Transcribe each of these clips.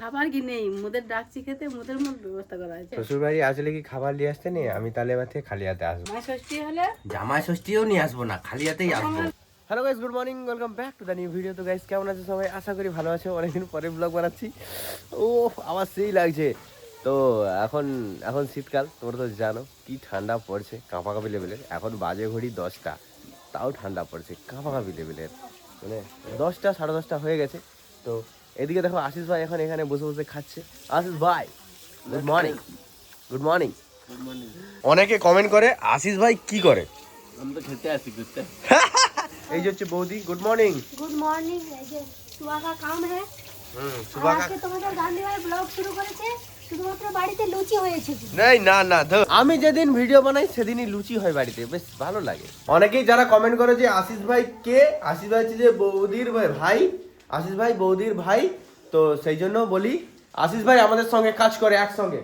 খাবার কি নেই? মুদের ডাকছি খেতে মুদের মধ্যে ব্যবস্থা করা আছে শ্বশুর বাড়ি আসলে কি খাবার নিয়ে আসতে নেই? আমি তাহলে এবার থেকে খালি হাতে আসব। মাস ষষ্ঠী হলে? জামাই ষষ্ঠীও নিয়ে আসব না খালি হাতেই আসব। Hello guys good morning welcome back to the new video তো গাইস কেমন আছে সবাই? আশা করি ভালো আছে। অনেকদিন পরে ব্লগ বানাচ্ছি। ও আমার সেই লাগছে। তো এখন এখন শীতকাল তোমরা তো জানো কি ঠান্ডা পড়ছে কাঁপাকাঁপি লেভেলের এখন বাজে ঘড়ি দশটা তাও ঠান্ডা পড়ছে কাঁপাকাঁপি লেভেলের মানে দশটা সাড়ে দশটা হয়ে গেছে। তো এদিকে দেখো আশিস ভাই এখন এখানে বসে বসে খাচ্ছে। আশিস ভাই গুড মর্নিং গুড মর্নিং অনেকে কমেন্ট করে আশিস ভাই কি করে? আমি তো খেতে আসি ঘুরতে এই যে হচ্ছে বৌদি গুড মর্নিং গুড মর্নিং এই যে সুবা কা কাম হ্যাঁ। হুম সুবা কা তোমাদের গান্ধী ভাই ব্লগ শুরু করেছে না আমি যেদিন ভিডিও বানাই সেদিনই লুচি হয় বাড়িতে বেশ ভালো লাগে। অনেকেই যারা কমেন্ট করে যে আশিস ভাই কে আশিস ভাই যে বৌদির ভাই আশিস ভাই বৌদির ভাই তো সেই জন্য বলি আশিস ভাই আমাদের সঙ্গে কাজ করে একসঙ্গে।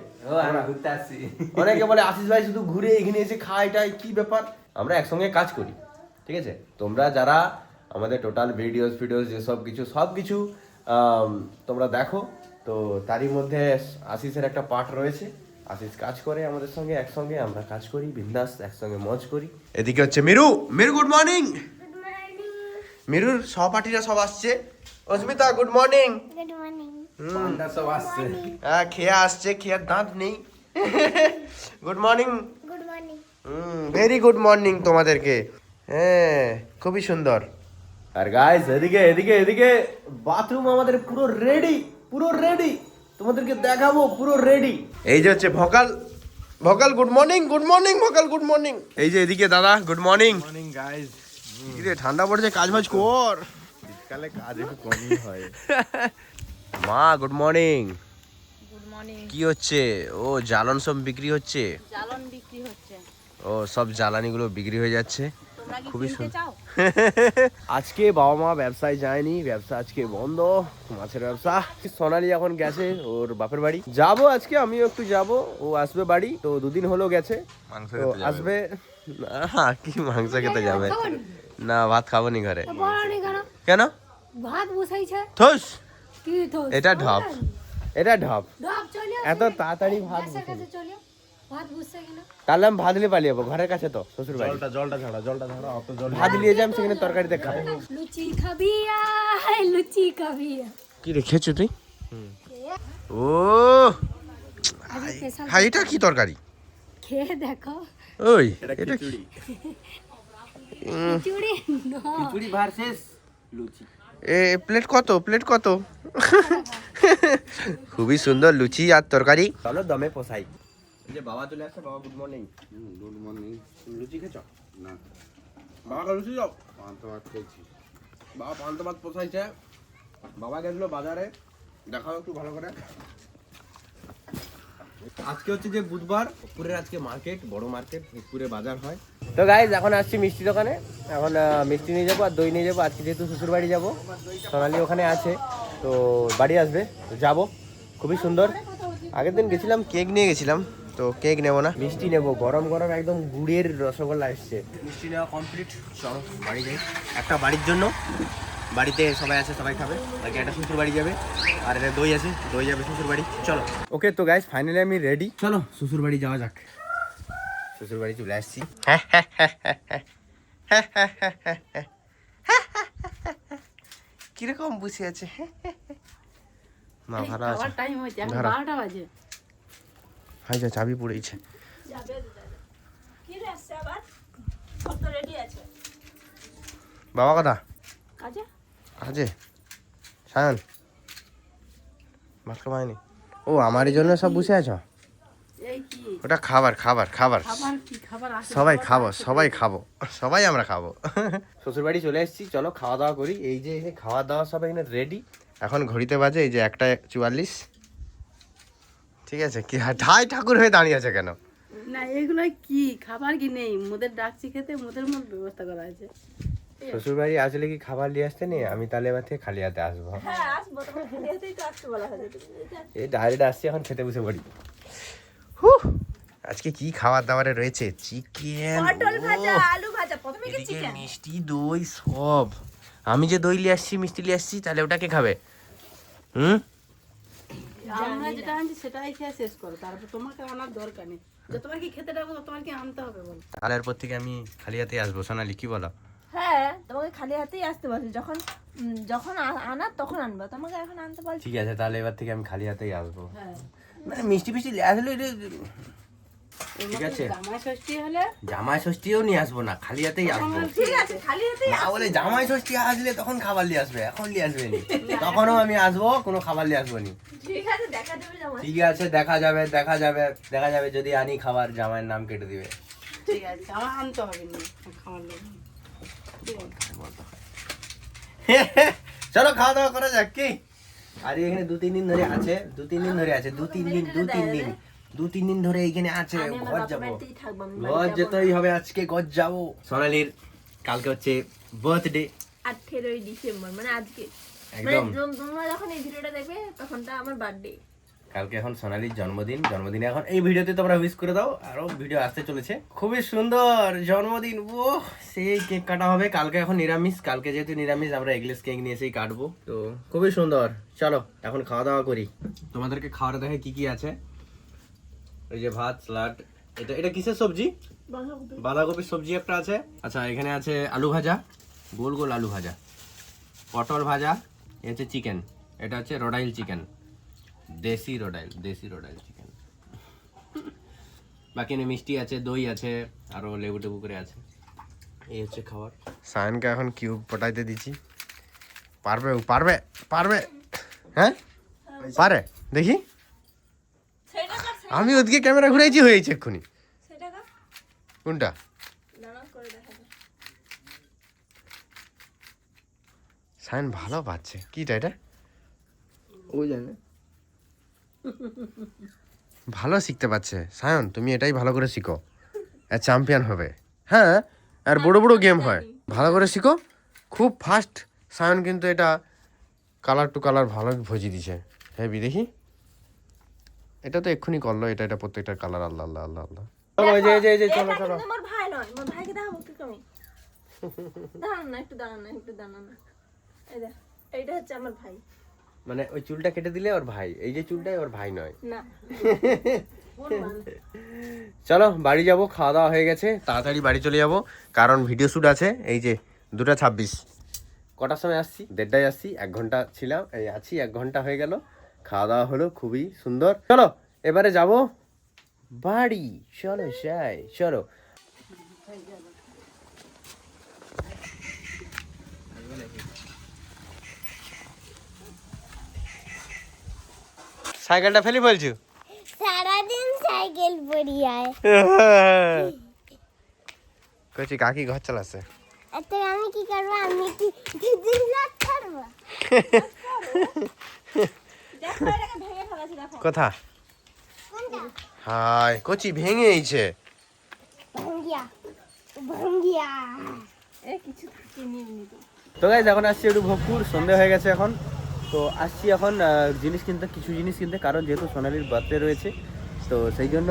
অনেকে বলে আশিস ভাই শুধু ঘুরে এখানে এসে খায় টাই কি ব্যাপার? আমরা একসঙ্গে কাজ করি ঠিক আছে? তোমরা যারা আমাদের টোটাল ভিডিওস ভিডিওস যেসব কিছু সব কিছু তোমরা দেখো। তো তারই মধ্যে আশিসের একটা পার্ট রয়েছে। আশিস কাজ করে আমাদের সঙ্গে একসঙ্গে আমরা কাজ করি বিন্দাস একসঙ্গে মজ করি। এদিকে হচ্ছে মিরু। মিরু গুড মর্নিং মিরুর সহপাঠীরা সব আসছে। Asmita good morning good morning ঠান্ডা সব আসছে। হ্যাঁ খেয়ে আসছে খেয়ে দাঁত নেই। Good morning good morning hmm very good morning তোমাদেরকে। হ্যাঁ খুবই সুন্দর। আর গাইস এদিকে এদিকে এদিকে বাথরুম আমাদের পুরো রেডি পুরো রেডি তোমাদেরকে দেখাবো পুরো রেডি এই যে হচ্ছে vocal vocal good morning good morning vocal good morning এই যে এদিকে দাদা গুড মর্নিং মর্নিং গাইস ঠান্ডা পড়েছে কাজ বাজ কর। শীতকালে কাজ একটু কমই হয়। মা গুড মর্নিং গুড মর্নিং কি হচ্ছে? ও জ্বালন সব বিক্রি হচ্ছে? জ্বালন বিক্রি হচ্ছে। ও সব জ্বালানিগুলো বিক্রি হয়ে যাচ্ছে। খুবই সুন্দর। আজকে বাবা মা ব্যবসায় যায়নি ব্যবসা আজকে বন্ধ মাছের ব্যবসা। সোনালি এখন গেছে ওর বাপের বাড়ি। যাব আজকে আমিও একটু যাব ও আসবে বাড়ি তো দুদিন হলো গেছে। মাংস আসবে না কি মাংস খেতে যাবে? না? ভাত খাব নি ঘরে। কেন? ভাত বসাইছে। থুস। কি তো এটা ঢপ। এটা ঢপ। ঢপ চলে এত তাড়াতাড়ি ভাত কাছে চলে ভাত বসছে কিনা? তাহলে আমি ভাত নিয়ে পালিয়ে যাব ঘরের কাছে তো শ্বশুর বাড়ি জলটা জলটা ছাড়া জলটা ছাড়া অত জল ভাত নিয়ে যাম সেখানে তরকারিতে খাব। লুচি খাবি আয় লুচি খাবি। কি রেখেছো তুই? ও হ্যাঁ এটা কি তরকারি? খেয়ে দেখো। ওই এটা এটা খিচুড়ি। খিচুড়ি? খিচুড়ি ভার্সেস। লুচি। এ প্লেট কত? প্লেট কত? খুবই সুন্দর লুচি আর তরকারি। চলো দমে পোসাই যে বাবা চলে আসছে বাবা good morning good morning luchi খেছ না। বাবা লুচি যাও পান্ত ভাত খেয়েছি। বাবা পান্ত ভাত পোসাইছে বাবা গেছিল বাজারে। দেখাও একটু ভালো করে। আজকে হচ্ছে যে বুধবার পুরের আজকে মার্কেট বড় মার্কেট পুরে বাজার হয়। তো গাইজ এখন আসছি মিষ্টি দোকানে। এখন মিষ্টি নিয়ে যাব আর দই নিয়ে যাব। আজকে যেহেতু শ্বশুর বাড়ি যাব সোনালি ওখানে আছে তো বাড়ি আসবে তো যাব। খুবই সুন্দর। আগের দিন গেছিলাম কেক নিয়ে গেছিলাম তো কেক নেব না। মিষ্টি নেব গরম গরম একদম গুড়ের রসগোল্লা এসছে মিষ্টি নেওয়া কমপ্লিট চলো বাড়ি যাই। একটা বাড়ির জন্য বাড়িতে সবাই আছে সবাই খাবে। বাকি একটা শ্বশুর বাড়ি যাবে আর এটা দই আছে দই যাবে শ্বশুর বাড়ি চলো। ওকে তো গাইস ফাইনালি আমি রেডি চলো শ্বশুর বাড়ি যাওয়া যাক। শ্বশুর বাড়ি চলে আসছি। কীরকম বসে আছে? মা ভালো আছে। বাজে। হাই যা চাবি পড়েছে বাবা কথা কাজে? আছে সায়ন? ভাত খাওয়ায়নি ও আমারই জন্য সব বসে আছো? ওটা খাবার খাবার খাবার। খাবার কি? খাবার আছে সবাই খাব সবাই খাব সবাই আমরা খাব। শ্বশুর বাড়ি চলে এসেছি চলো খাওয়া দাওয়া করি। এই যে এখানে খাওয়া দাওয়া সব এখানে রেডি এখন ঘড়িতে বাজে এই যে একটা চুয়াল্লিশ। ঠিক আছে কি ঠাই ঠাকুর হয়ে দাঁড়িয়ে আছে কেন? না এগুলো কি? খাবার কি নেই? মুদের ডাকছি খেতে মুদের মধ্যে ব্যবস্থা করা আছে। শ্বশুর বাড়ি আসলে কি খাবার নিয়ে আসতে নেই? আমি তাহলে এবার থেকে খালি হাতে আসব। এই ডাইরেক্ট আসছি এখন খেতে বসে পড়ি। হুহ, আজকে কি খাবার দাবারে রয়েছে? চিকেন পটল ভাজা আলু ভাজা প্রথমে এদিকে মিষ্টি দই সব। আমি যে দই নিয়ে আসছি মিষ্টি নিয়ে আসছি তাহলে ওটা কে খাবে? হুম? আমরা যেটা আনছি সেটাই খেয়ে শেষ করো। তারপর তোমাকে আনার দরকার নেই। যতবার কি খেতে ডাকবো ততবার কি আনতে হবে বলো। কালের পর থেকে আমি খালি হাতে আসব। সোনালি কি বলো? হ্যাঁ তোমাকে খালি হাতেই আসতে বলছি। যখন যখন আ- আনার তখন আনবা। তোমাকে এখন আনতে বলছি। ঠিক আছে তাহলে এবার থেকে আমি খালি হাতেই আসব। হ্যাঁ। মানে মিষ্টি ফিষ্টি আসলে ঠিক আছে। জামাই ষষ্ঠী ষষ্ঠীও নিয়ে আসব না খালি হাতেই আসব। ঠিক আছে না বলে জামাই ষষ্ঠী আসলে তখন খাবার নিয়ে আসবে এখন নিয়ে আসবে নি। তখনও আমি আসব কোনো খাবার নিয়ে আসব নি। ঠিক আছে দেখা যাবে দেখা যাবে দেখা যাবে যদি আনি খাবার জামাইয়ের নাম কেটে দিবে। ঠিক আছে জামা আনতে হবে না খাবার লেগে ঠিক আছে। চলো খাওয়া দাওয়া করা যাক কি? আর এখানে দু তিন দিন ধরে আছে দু তিন দিন ধরে আছে দু তিন দিন দু তিন দিন দু তিন দিন ধরে এখানে আছে ঘর যাব। ঘর যেতেই হবে আজকে ঘর যাব। সোনালির কালকে হচ্ছে বার্থডে আঠেরোই ডিসেম্বর মানে আজকে। মানে একদম। তোমরা যখন এই ভিডিওটা দেখবে তখনটা আমার বার্থডে কালকে এখন সোনালির জন্মদিন জন্মদিনে এখন এই ভিডিওতে তোমরা উইশ করে দাও। আরও ভিডিও আসতে চলেছে। খুবই সুন্দর জন্মদিন ও সেই কেক কাটা হবে। কালকে এখন নিরামিষ কালকে যেহেতু নিরামিষ আমরা এগলেস কেক নিয়ে এসেই কাটবো। তো খুবই সুন্দর। চলো এখন খাওয়া দাওয়া করি। তোমাদেরকে খাওয়ার দেখে কি কি আছে? ওই যে ভাত স্যালাড এটা এটা কিসের সবজি? বাঁধাকপির সবজি একটা আছে। আচ্ছা এখানে আছে আলু ভাজা গোল গোল আলু ভাজা। পটল ভাজা এ হচ্ছে চিকেন এটা হচ্ছে রডাইল চিকেন দেশি রোডাইল দেশি রোডাইল চিকেন বাকি এনে মিষ্টি আছে দই আছে আরও লেবু টেবু করে আছে। এই হচ্ছে খাবার। সায়নকে এখন কিউব পটাইতে দিচ্ছি। পারবে ও পারবে পারবে। হ্যাঁ? পারে দেখি। আমি ওদিকে ক্যামেরা ঘুরাইছি হয়েছে এক্ষুনি। কোনটা? সায়ন ভালো পাচ্ছে। কিটা এটা? ওই জানে। ভালো শিখতে পারছে। সায়ন তুমি এটাই ভালো করে শিখো। আর চ্যাম্পিয়ন হবে। হ্যাঁ আর বড় বড় গেম হয়। ভালো করে শিখো। খুব ফাস্ট সায়ন কিন্তু এটা কালার টু কালার ভালো ভজি দিছে হেভি দেখি। এটা তো এক্ষুনি করল। এটা এটা প্রত্যেকটা কালার আল্লাহ আল্লাহ আল্লাহ আল্লাহ ওই যে এই যে যে চলো এটা চলো। আমার ভাই নয়। আমার ভাইকে দেখাবো কি কমি। দাঁড়ান না একটু দাঁড়ান না একটু দাঁড়ান না। এই দেখ এইটা হচ্ছে আমার ভাই। মানে ওই চুলটা কেটে দিলে ওর ভাই এই যে চুলটাই ওর ভাই নয়। চলো বাড়ি যাব খাওয়া দাওয়া হয়ে গেছে তাড়াতাড়ি বাড়ি চলে যাব। কারণ ভিডিও শ্যুট আছে এই যে দুটা ছাব্বিশ। কটার সময় আসছি? দেড়টায় আসছি এক ঘণ্টা ছিলাম এই আছি এক ঘণ্টা হয়ে গেল। খাওয়া দাওয়া হলো খুবই সুন্দর। চলো এবারে যাব বাড়ি। চলো যাই চলো। সাইকেলটা ফেলি বলছো? সারাদিন সাইকেল পরিয়ায় কইছি কাকি ঘর চালাচ্ছে তো আমি কি করব? আমি কি ভেঙে ফেলাছি দেখো কথা? কোনটা? হাই কচি ভেঙে এইছে। ভঙ্গিয়া। ভঙ্গিয়া। এ কিছু তো গাইজ এখন আসছি একটু ভোগপুর সন্ধে হয়ে গেছে এখন। তো আসছি এখন জিনিস কিনতে কিছু জিনিস কিনতে কারণ যেহেতু সোনালির বার্থডে রয়েছে তো সেই জন্য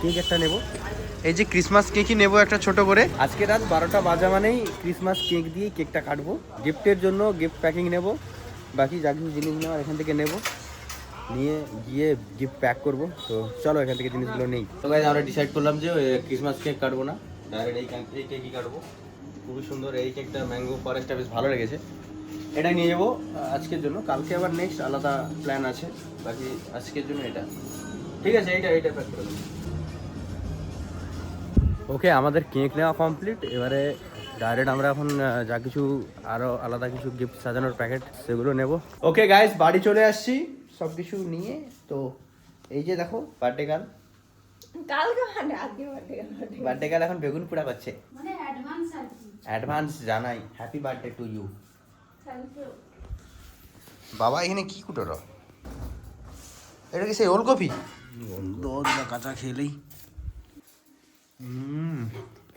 কেক একটা নেব। এই যে ক্রিসমাস কেকই নেব একটা ছোট করে। আজকে রাত বারোটা বাজা মানেই ক্রিসমাস কেক দিয়ে কেকটা কাটবো। গিফটের জন্য গিফট প্যাকিং নেব। বাকি যা কিছু জিনিস নেওয়ার এখান থেকে নেব। নিয়ে গিয়ে গিফট প্যাক করব। তো চলো এখান থেকে জিনিসগুলো নেই। তো গাইজ আমরা ডিসাইড করলাম যে ক্রিসমাস কেক কাটবো না। ডাইরেক্ট এই কেকই কাটবো। খুবই সুন্দর এই কেকটা ম্যাঙ্গো ফরেস্টটা বেশ ভালো লেগেছে। এটা নিয়ে যাব আজকের জন্য। কালকে আবার নেক্সট আলাদা প্ল্যান আছে বাকি আজকের জন্য এটা। ঠিক আছে এইটা এইটা প্যাক করে ওকে আমাদের কেক নেওয়া কমপ্লিট এবারে ডাইরেক্ট আমরা এখন যা কিছু আরও আলাদা কিছু গিফট সাজানোর প্যাকেট সেগুলো নেব। ওকে গাইস বাড়ি চলে আসছি। সব কিছু নিয়ে তো এই যে দেখো বার্থডে গার্ল কালকে মানে আজকে বার্থডে গার্ল এখন বেগুন পোড়া করছে মানে অ্যাডভান্স জানাই। হ্যাপি বার্থডে টু ইউ বাবা এখানে কি কুটোর এটা কি সেই ওলকপি? বা কাঁচা খেলেই।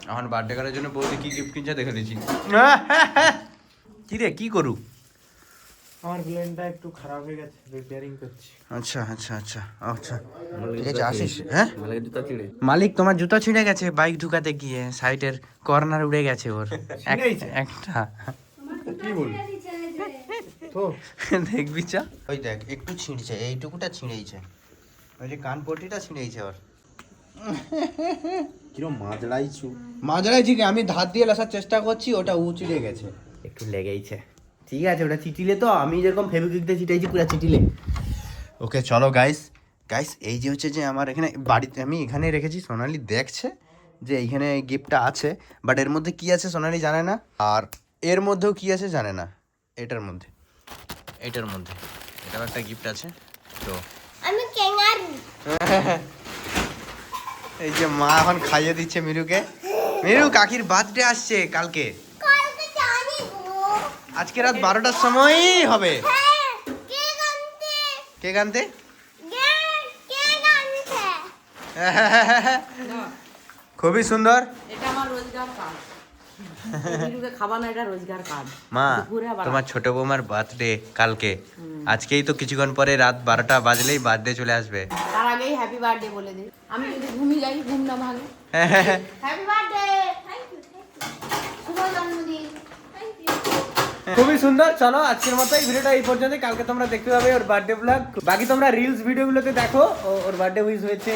এখন বার্থডে করার জন্য বৌদি কি গিফট কিনছে দেখে দিচ্ছি। কি রে কি করু? আমার একটু খারাপ হয়ে গেছে রিপেয়ারিং করছি। আচ্ছা আচ্ছা আচ্ছা আচ্ছা। ঠিক আছে আসিস হ্যাঁ? মালিক তোমার জুতা ছিঁড়ে গেছে বাইক ঢুকাতে গিয়ে সাইডের কর্নার উড়ে গেছে ওর। একটা। কি বল দেখবি চা। ওই দেখ একটু ছিঁড়ছে এইটুকুটা ছিঁড়েইছে। ওই যে কান ছিঁড়েইছে ওর। কিরম মাজড়াইছু মাঝরাই ঠিক আমি ধার দিয়ে লাসার চেষ্টা করছি ওটা উঁচড়ে গেছে। একটু লেগেইছে। ঠিক আছে ওটা চিটিলে তো আমি যেরকম ফেবিকুইক দিয়ে চিটাইছি পুরো চিটিলে ওকে চলো গাইস গাইস এই যে হচ্ছে যে আমার এখানে বাড়িতে আমি এখানে রেখেছি সোনালি দেখছে যে এইখানে গিফটটা আছে বাট এর মধ্যে কি আছে সোনালি জানে না আর এর মধ্যেও কি আছে জানে না এটার মধ্যে। এটার মধ্যে। এটাও একটা গিফট আছে তো আমি ক্যাঙ্গারু এই যে মা এখন খাইয়ে দিচ্ছে মিরুকে। মিরু কাকির বার্থডে আসছে কালকে। কালকে জানি গো। আজকে রাত বারোটার সময়ই হবে। হ্যাঁ কে গানতে? কে গানতে? খুবই সুন্দর। এটা আমার রোজগার কাজ। মা তোমার ছোট বৌমার বার্থডে কালকে। আজকেই তো কিছুক্ষণ পরে রাত বারোটা বাজলেই বার্থডে চলে আসবে। তার আগেই হ্যাপি বার্থডে বলে দিই আমি যদি ঘুমিয়ে যাই ঘুম না ভাঙে। হ্যাপি বার্থডে শুভ জন্মদিন। খুবই সুন্দর। চলো আজকের মতো এই ভিডিওটা এই পর্যন্ত কালকে তোমরা দেখতে পাবে ওর বার্থডে ব্লগ বাকি তোমরা রিলস ভিডিওগুলোতে দেখো। ওর বার্থডে উইশ হয়েছে।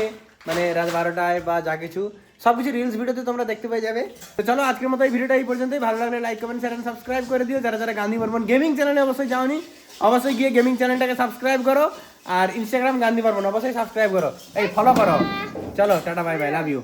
মানে রাত বারোটায় বা যা কিছু। সব কিছু রিলস ভিডিওতে তোমরা দেখতে পেয়ে যাবে। তো চলো আজকের মতো এই ভিডিওটা এই পর্যন্তই। ভালো লাগলে লাইক কমেন্ট শেয়ার সাবস্ক্রাইব করে দিও। যারা যারা গান্ধী বর্মন গেমিং চ্যানেলে অবশ্যই যাওনি, অবশ্যই গিয়ে গেমিং চ্যানেলটাকে সাবস্ক্রাইব করো। আর ইনস্টাগ্রাম গান্ধী বর্মন, অবশ্যই সাবস্ক্রাইব করো। এই ফলো করো। চলো, tata bye bye love you